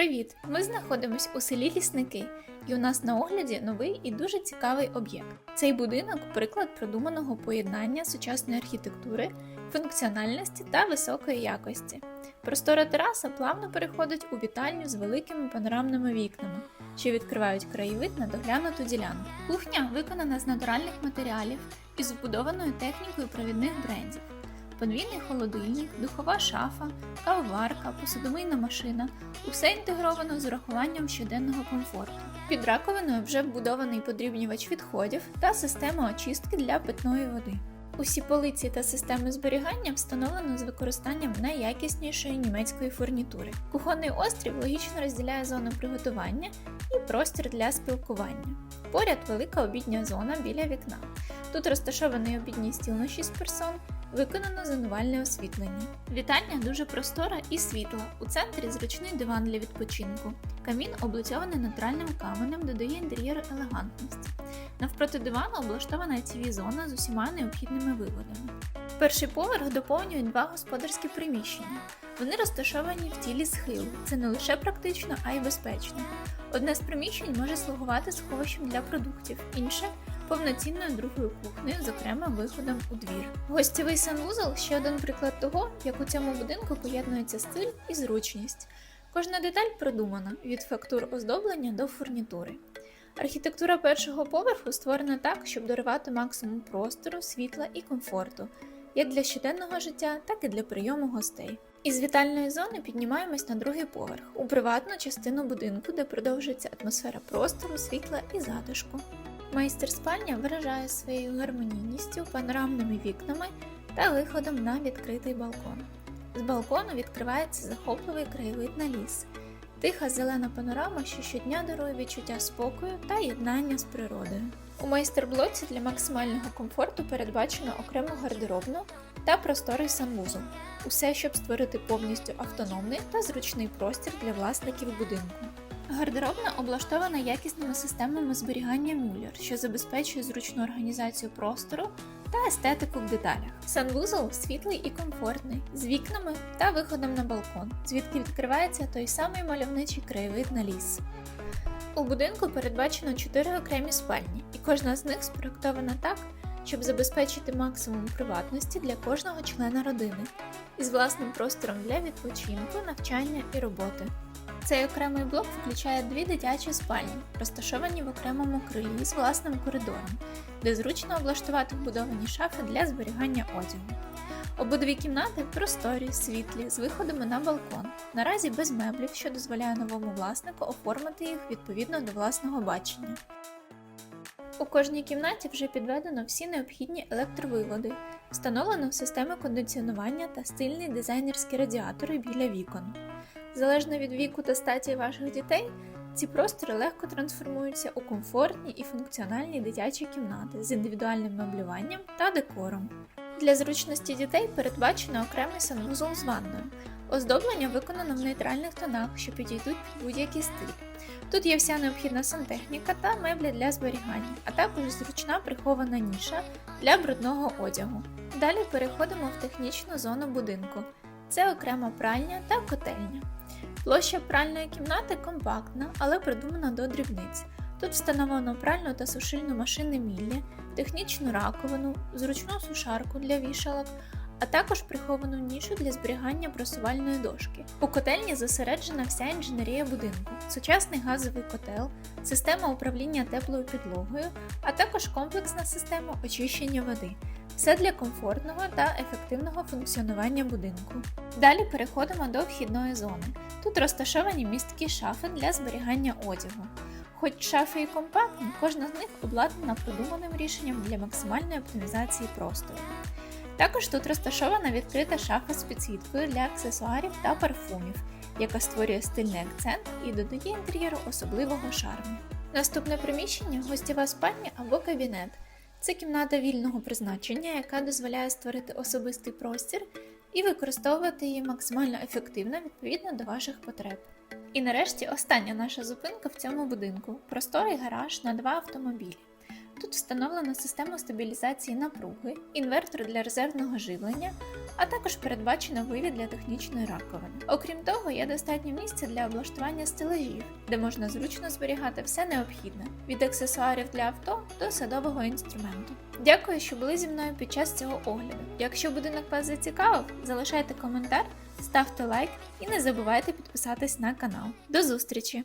Привіт! Ми знаходимось у селі Лісники, і у нас на огляді новий і дуже цікавий об'єкт. Цей будинок приклад продуманого поєднання сучасної архітектури, функціональності та високої якості. Простора тераса плавно переходить у вітальню з великими панорамними вікнами, що відкривають краєвид на доглянуту ділянку. Кухня виконана з натуральних матеріалів із вбудованою технікою провідних брендів. Подвійний холодильник, духова шафа, кавоварка, посудомийна машина усе інтегровано з урахуванням щоденного комфорту. Під раковиною вже вбудований подрібнювач відходів та система очистки для питної води. Усі полиці та системи зберігання встановлено з використанням найякіснішої німецької фурнітури. Кухонний острів логічно розділяє зону приготування і простір для спілкування. Поряд велика обідня зона біля вікна. Тут розташований обідній стіл на 6 персон, виконано зонувальне освітлення. Вітальня дуже простора і світла. У центрі зручний диван для відпочинку. Камін облицьований натуральним каменем, додає інтер'єру елегантності. Навпроти дивану облаштована tv зона з усіма необхідними виводами. Перший поверх доповнюють два господарські приміщення. Вони розташовані в тілі схилу. Це не лише практично, а й безпечно. Одне з приміщень може слугувати сховищем для продуктів, інше повноцінною другою кухнею з окремим виходом у двір. Гостєвий санвузол ще один приклад того, як у цьому будинку поєднується стиль і зручність. Кожна деталь продумана від фактур оздоблення до фурнітури. Архітектура першого поверху створена так, щоб дарувати максимум простору, світла і комфорту, як для щоденного життя, так і для прийому гостей. Із вітальної зони піднімаємось на другий поверх, у приватну частину будинку, де продовжується атмосфера простору, світла і затишку. Майстер спальня виражає своєю гармонійністю, панорамними вікнами та виходом на відкритий балкон. З балкону відкривається захопливий краєвид на ліс, тиха зелена панорама, що щодня дарує відчуття спокою та єднання з природою. У майстер-блоці для максимального комфорту передбачено окрему гардеробну та просторий санвузол. Усе, щоб створити повністю автономний та зручний простір для власників будинку. Гардеробна облаштована якісними системами зберігання мюллер, що забезпечує зручну організацію простору та естетику в деталях. Санвузол світлий і комфортний, з вікнами та виходом на балкон, звідки відкривається той самий мальовничий краєвид на ліс. У будинку передбачено чотири окремі спальні, і кожна з них спроектована так, щоб забезпечити максимум приватності для кожного члена родини із власним простором для відпочинку, навчання і роботи. Цей окремий блок включає дві дитячі спальні, розташовані в окремому крилі з власним коридором, де зручно облаштувати вбудовані шафи для зберігання одягу. Обидві кімнати просторі, світлі, з виходами на балкон, наразі без меблів, що дозволяє новому власнику оформити їх відповідно до власного бачення. У кожній кімнаті вже підведено всі необхідні електровиводи, встановлено системи кондиціонування та стильні дизайнерські радіатори біля вікон. Залежно від віку та статі ваших дітей, ці простори легко трансформуються у комфортні і функціональні дитячі кімнати з індивідуальним меблюванням та декором. Для зручності дітей передбачено окремий санвузол з ванною. Оздоблення виконано в нейтральних тонах, що підійдуть під будь-який стиль. Тут є вся необхідна сантехніка та меблі для зберігання, а також зручна прихована ніша для брудного одягу. Далі переходимо в технічну зону будинку. Це окрема пральня та котельня. Площа пральної кімнати компактна, але придумана до дрібниць. Тут встановлено пральну та сушильну машини міллі, технічну раковину, зручну сушарку для вішалок, а також приховану нішу для зберігання просувальної дошки. У котельні зосереджена вся інженерія будинку, сучасний газовий котел, система управління теплою підлогою, а також комплексна система очищення води. Все для комфортного та ефективного функціонування будинку. Далі переходимо до вхідної зони. Тут розташовані місткі шафи для зберігання одягу. Хоч шафи і компактні, кожна з них обладнана продуманим рішенням для максимальної оптимізації простору. Також тут розташована відкрита шафа з підсвіткою для аксесуарів та парфумів, яка створює стильний акцент і додає інтер'єру особливого шарму. Наступне приміщення гостєва спальня або кабінет. Це кімната вільного призначення, яка дозволяє створити особистий простір і використовувати її максимально ефективно відповідно до ваших потреб. І нарешті остання наша зупинка в цьому будинку просторий гараж на два автомобілі. Тут встановлено систему стабілізації напруги, інвертор для резервного живлення, а також передбачено вивід для технічної раковини. Окрім того, є достатньо місця для облаштування стелажів, де можна зручно зберігати все необхідне від аксесуарів для авто до садового інструменту. Дякую, що були зі мною під час цього огляду. Якщо будинок вас зацікавив, залишайте коментар, ставте лайк і не забувайте підписатись на канал. До зустрічі!